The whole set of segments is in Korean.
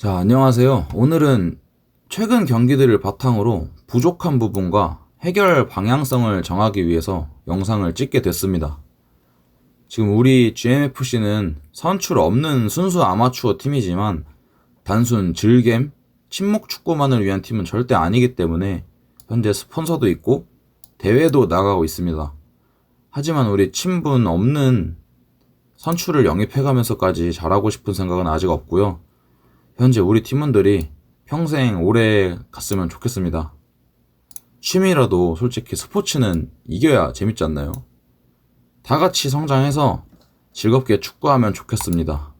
자, 안녕하세요. 오늘은 최근 경기들을 바탕으로 부족한 부분과 해결 방향성을 정하기 위해서 영상을 찍게 됐습니다. 지금 우리 GMFC는 선출 없는 순수 아마추어 팀이지만 단순 즐겜, 친목 축구만을 위한 팀은 절대 아니기 때문에 현재 스폰서도 있고 대회도 나가고 있습니다. 하지만 우리 친분 없는 선출을 영입해가면서까지 잘하고 싶은 생각은 아직 없고요. 현재 우리 팀원들이 평생 오래 갔으면 좋겠습니다. 취미라도 솔직히 스포츠는 이겨야 재밌지 않나요? 다 같이 성장해서 즐겁게 축구하면 좋겠습니다.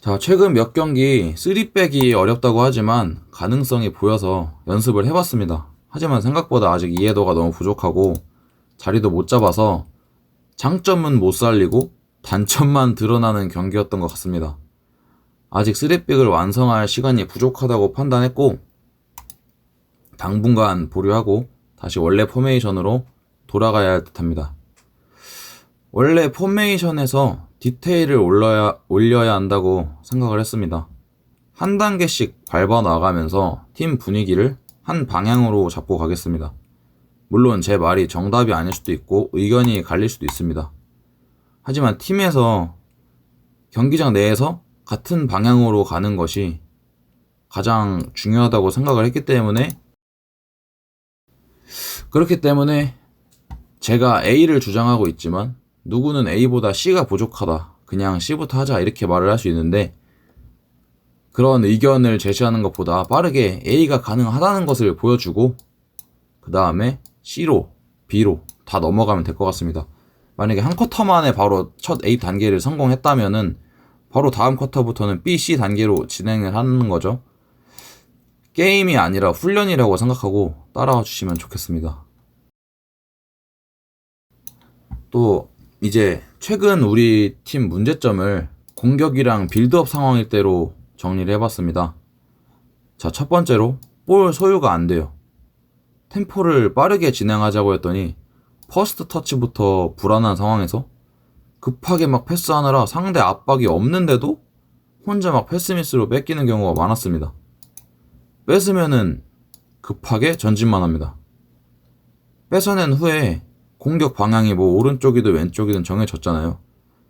자, 최근 몇 경기 3백이 어렵다고 하지만 가능성이 보여서 연습을 해봤습니다. 하지만 생각보다 아직 이해도가 너무 부족하고 자리도 못 잡아서 장점은 못 살리고 단점만 드러나는 경기였던 것 같습니다. 아직 3백을 완성할 시간이 부족하다고 판단했고 당분간 보류하고 다시 원래 포메이션으로 돌아가야 할 듯합니다. 원래 포메이션에서 디테일을 올려야, 올려야 한다고 생각을 했습니다. 한 단계씩 밟아 나가면서 팀 분위기를 한 방향으로 잡고 가겠습니다. 물론 제 말이 정답이 아닐 수도 있고 의견이 갈릴 수도 있습니다. 하지만 팀에서 경기장 내에서 같은 방향으로 가는 것이 가장 중요하다고 생각을 했기 때문에 그렇기 때문에 제가 A를 주장하고 있지만 누구는 A보다 C가 부족하다. 그냥 C부터 하자. 이렇게 말을 할 수 있는데 그런 의견을 제시하는 것보다 빠르게 A가 가능하다는 것을 보여주고 그 다음에 C로, B로 다 넘어가면 될 것 같습니다. 만약에 한 쿼터 만에 바로 첫 A 단계를 성공했다면은 바로 다음 쿼터부터는 B, C 단계로 진행을 하는 거죠. 게임이 아니라 훈련이라고 생각하고 따라와 주시면 좋겠습니다. 또 이제 최근 우리 팀 문제점을 공격이랑 빌드업 상황일 대로 정리를 해봤습니다. 자, 첫 번째로 볼 소유가 안 돼요. 템포를 빠르게 진행하자고 했더니 퍼스트 터치부터 불안한 상황에서 급하게 막 패스하느라 상대 압박이 없는데도 혼자 막 패스미스로 뺏기는 경우가 많았습니다. 뺏으면은 급하게 전진만 합니다. 뺏어낸 후에 공격 방향이 뭐 오른쪽이든 왼쪽이든 정해졌잖아요.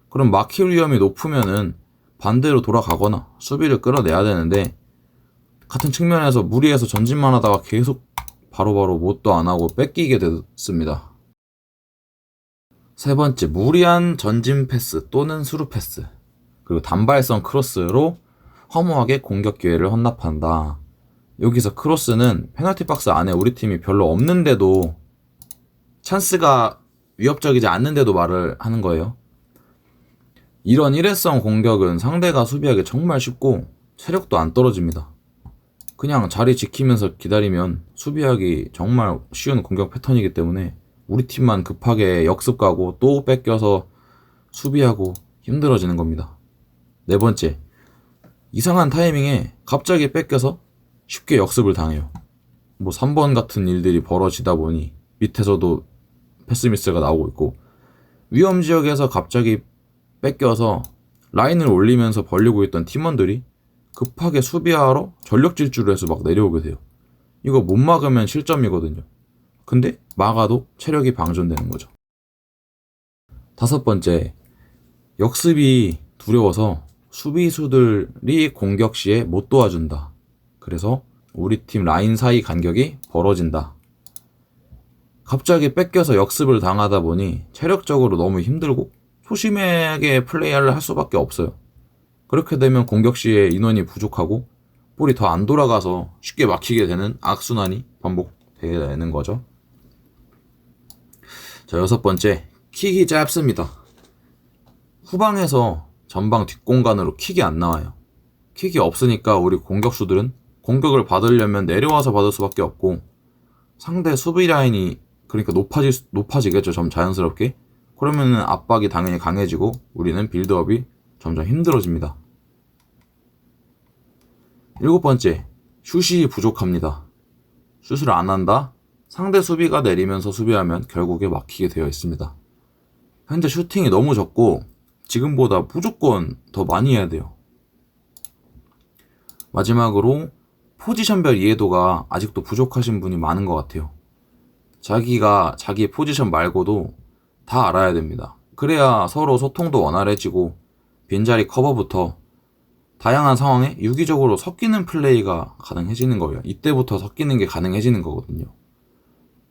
그럼 막힐 위험이 높으면은 반대로 돌아가거나 수비를 끌어내야 되는데 같은 측면에서 무리해서 전진만 하다가 계속 바로바로 못도 안 하고 뺏기게 됐습니다. 세 번째, 무리한 전진 패스 또는 수루 패스. 그리고 단발성 크로스로 허무하게 공격 기회를 헌납한다. 여기서 크로스는 페널티 박스 안에 우리 팀이 별로 없는데도 찬스가 위협적이지 않는데도 말을 하는 거예요. 이런 일회성 공격은 상대가 수비하기 정말 쉽고 체력도 안 떨어집니다. 그냥 자리 지키면서 기다리면 수비하기 정말 쉬운 공격 패턴이기 때문에 우리 팀만 급하게 역습 가고 또 뺏겨서 수비하고 힘들어지는 겁니다. 네 번째, 이상한 타이밍에 갑자기 뺏겨서 쉽게 역습을 당해요. 뭐 3번 같은 일들이 벌어지다 보니 밑에서도 패스미스가 나오고 있고 위험 지역에서 갑자기 뺏겨서 라인을 올리면서 벌리고 있던 팀원들이 급하게 수비하러 전력 질주를 해서 막 내려오게 돼요. 이거 못 막으면 실점이거든요. 근데 막아도 체력이 방전되는 거죠. 다섯 번째, 역습이 두려워서 수비수들이 공격 시에 못 도와준다. 그래서 우리 팀 라인 사이 간격이 벌어진다. 갑자기 뺏겨서 역습을 당하다 보니 체력적으로 너무 힘들고 소심하게 플레이를 할 수밖에 없어요. 그렇게 되면 공격 시에 인원이 부족하고 볼이 더 안 돌아가서 쉽게 막히게 되는 악순환이 반복되는 거죠. 자, 여섯 번째, 킥이 짧습니다. 후방에서 전방 뒷공간으로 킥이 안 나와요. 킥이 없으니까 우리 공격수들은 공격을 받으려면 내려와서 받을 수밖에 없고 상대 수비 라인이 그러니까 높아지 높아지겠죠. 점 자연스럽게. 그러면은 압박이 당연히 강해지고 우리는 빌드업이 점점 힘들어집니다. 일곱 번째, 슛이 부족합니다. 슛을 안 한다? 상대 수비가 내리면서 수비하면 결국에 막히게 되어 있습니다. 현재 슈팅이 너무 적고 지금보다 무조건 더 많이 해야 돼요. 마지막으로 포지션별 이해도가 아직도 부족하신 분이 많은 것 같아요. 자기가 자기 포지션 말고도 다 알아야 됩니다. 그래야 서로 소통도 원활해지고 빈자리 커버부터 다양한 상황에 유기적으로 섞이는 플레이가 가능해지는 거예요. 이때부터 섞이는 게 가능해지는 거거든요.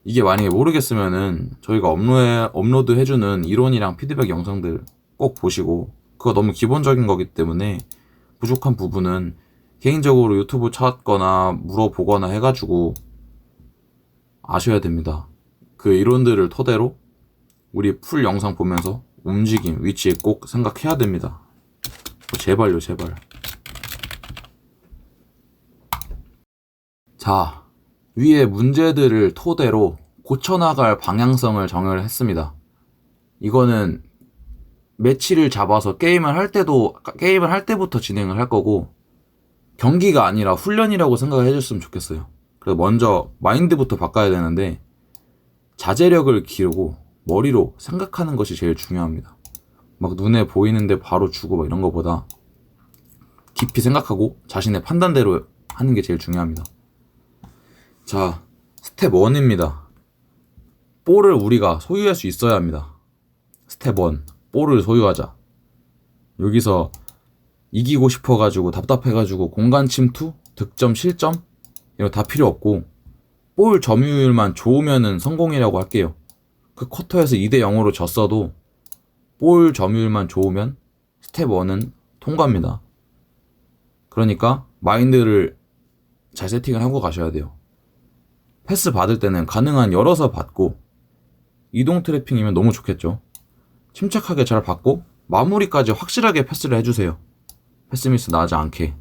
이게 만약에 모르겠으면은 저희가 업로드, 업로드 해주는 이론이랑 피드백 영상들 꼭 보시고 그거 너무 기본적인 거기 때문에 부족한 부분은 개인적으로 유튜브 찾거나 물어보거나 해가지고 아셔야 됩니다. 그 이론들을 토대로 우리 풀 영상 보면서 움직임, 위치에 꼭 생각해야 됩니다. 제발요, 제발. 자, 위에 문제들을 토대로 고쳐나갈 방향성을 정을 했습니다. 이거는 매치를 잡아서 게임을 할 때도, 게임을 할 때부터 진행을 할 거고, 경기가 아니라 훈련이라고 생각을 해줬으면 좋겠어요. 그래서 먼저 마인드부터 바꿔야 되는데, 자제력을 기르고, 머리로 생각하는 것이 제일 중요합니다. 막 눈에 보이는데 바로 주고 막 이런 것보다 깊이 생각하고 자신의 판단대로 하는 게 제일 중요합니다. 자, 스텝 1입니다. 볼을 우리가 소유할 수 있어야 합니다. 스텝 1. 볼을 소유하자. 여기서 이기고 싶어가지고 답답해가지고 공간 침투, 득점, 실점 이런 다 필요 없고 볼 점유율만 좋으면은 성공이라고 할게요. 그 쿼터에서 2대 0으로 졌어도 볼 점유율만 좋으면 스텝 1은 통과입니다. 그러니까 마인드를 잘 세팅을 하고 가셔야 돼요. 패스 받을 때는 가능한 열어서 받고 이동 트래핑이면 너무 좋겠죠. 침착하게 잘 받고 마무리까지 확실하게 패스를 해주세요. 패스미스 나지 않게.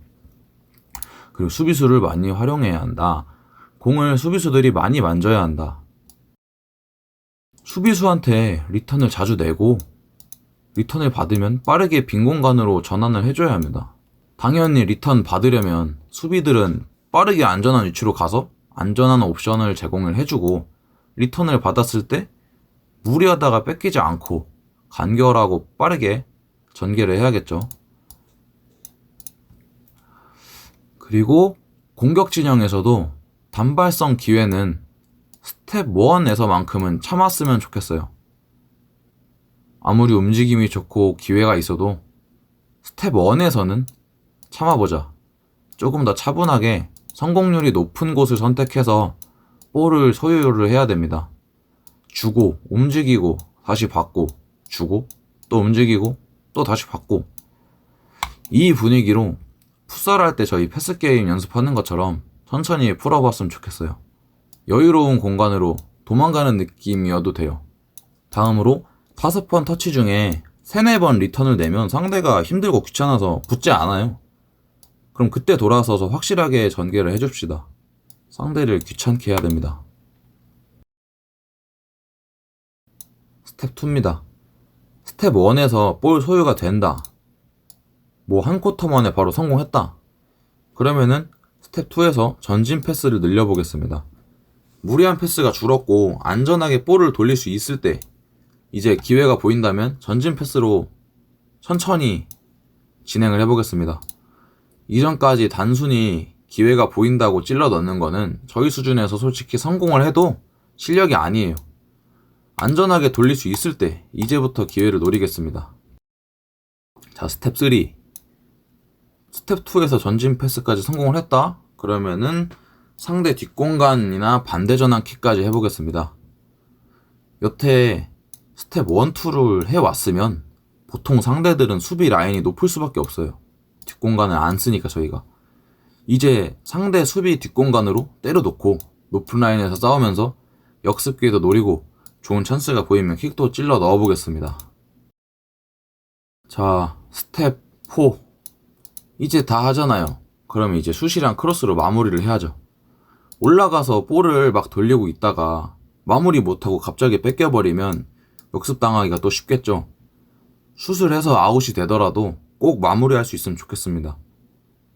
그리고 수비수를 많이 활용해야 한다. 공을 수비수들이 많이 만져야 한다. 수비수한테 리턴을 자주 내고 리턴을 받으면 빠르게 빈 공간으로 전환을 해줘야 합니다. 당연히 리턴 받으려면 수비들은 빠르게 안전한 위치로 가서 안전한 옵션을 제공을 해주고 리턴을 받았을 때 무리하다가 뺏기지 않고 간결하고 빠르게 전개를 해야겠죠. 그리고 공격 진영에서도 단발성 기회는 스텝 1에서만큼은 참았으면 좋겠어요. 아무리 움직임이 좋고 기회가 있어도 스텝 1에서는 참아보자. 조금 더 차분하게 성공률이 높은 곳을 선택해서 볼을 소유를 해야 됩니다. 주고, 움직이고, 다시 받고, 주고, 또 움직이고, 또 다시 받고. 이 분위기로 풋살할 때 저희 패스게임 연습하는 것처럼 천천히 풀어봤으면 좋겠어요. 여유로운 공간으로 도망가는 느낌이어도 돼요. 다음으로 다섯 번 터치 중에 세네 번 리턴을 내면 상대가 힘들고 귀찮아서 붙지 않아요. 그럼 그때 돌아서서 확실하게 전개를 해줍시다. 상대를 귀찮게 해야 됩니다. 스텝 2입니다. 스텝 1에서 볼 소유가 된다. 뭐 한 쿼터 만에 바로 성공했다. 그러면은 스텝 2에서 전진 패스를 늘려보겠습니다. 무리한 패스가 줄었고 안전하게 볼을 돌릴 수 있을 때 이제 기회가 보인다면 전진 패스로 천천히 진행을 해보겠습니다. 이전까지 단순히 기회가 보인다고 찔러 넣는 거는 저희 수준에서 솔직히 성공을 해도 실력이 아니에요. 안전하게 돌릴 수 있을 때 이제부터 기회를 노리겠습니다. 자, 스텝 3. 스텝 2에서 전진 패스까지 성공을 했다? 그러면은 상대 뒷공간이나 반대 전환 킥까지 해보겠습니다. 여태 스텝 1, 2를 해왔으면 보통 상대들은 수비 라인이 높을 수밖에 없어요. 뒷공간을 안 쓰니까 저희가. 이제 상대 수비 뒷공간으로 때려놓고 높은 라인에서 싸우면서 역습 기회도 노리고 좋은 찬스가 보이면 킥도 찔러 넣어보겠습니다. 자, 스텝 4. 이제 다 하잖아요. 그러면 이제 슛이랑 크로스로 마무리를 해야죠. 올라가서 볼을 막 돌리고 있다가 마무리 못하고 갑자기 뺏겨버리면 역습당하기가 또 쉽겠죠. 슛을 해서 아웃이 되더라도 꼭 마무리할 수 있으면 좋겠습니다.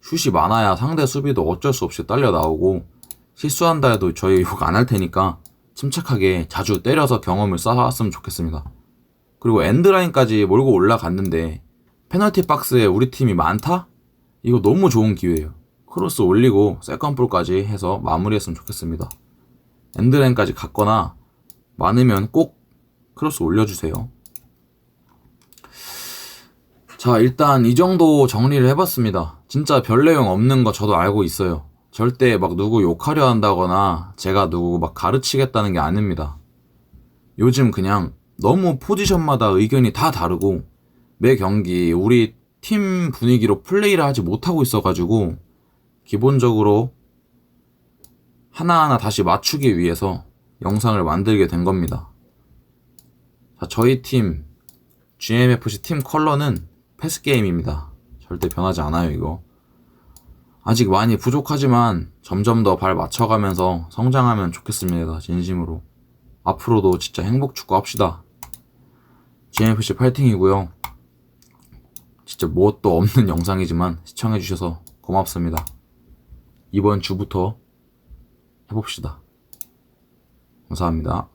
슛이 많아야 상대 수비도 어쩔 수 없이 딸려 나오고 실수한다 해도 저희 욕 안 할 테니까 침착하게 자주 때려서 경험을 쌓았으면 좋겠습니다. 그리고 엔드라인까지 몰고 올라갔는데 페널티 박스에 우리 팀이 많다? 이거 너무 좋은 기회예요. 크로스 올리고 세컨볼까지 해서 마무리했으면 좋겠습니다. 엔드랜까지 갔거나 많으면 꼭 크로스 올려주세요. 자, 일단 이 정도 정리를 해봤습니다. 진짜 별 내용 없는 거 저도 알고 있어요. 절대 막 누구 욕하려 한다거나 제가 누구 막 가르치겠다는 게 아닙니다. 요즘 그냥 너무 포지션마다 의견이 다 다르고 매 경기 우리 팀 분위기로 플레이를 하지 못하고 있어가지고 기본적으로 하나하나 다시 맞추기 위해서 영상을 만들게 된 겁니다. 자, 저희 팀 GMFC 팀 컬러는 패스 게임입니다. 절대 변하지 않아요, 이거. 아직 많이 부족하지만 점점 더 발 맞춰가면서 성장하면 좋겠습니다. 진심으로. 앞으로도 진짜 행복 축구 합시다. GMFC 파이팅이고요. 진짜 무엇도 없는 영상이지만 시청해주셔서 고맙습니다. 이번 주부터 해봅시다. 감사합니다.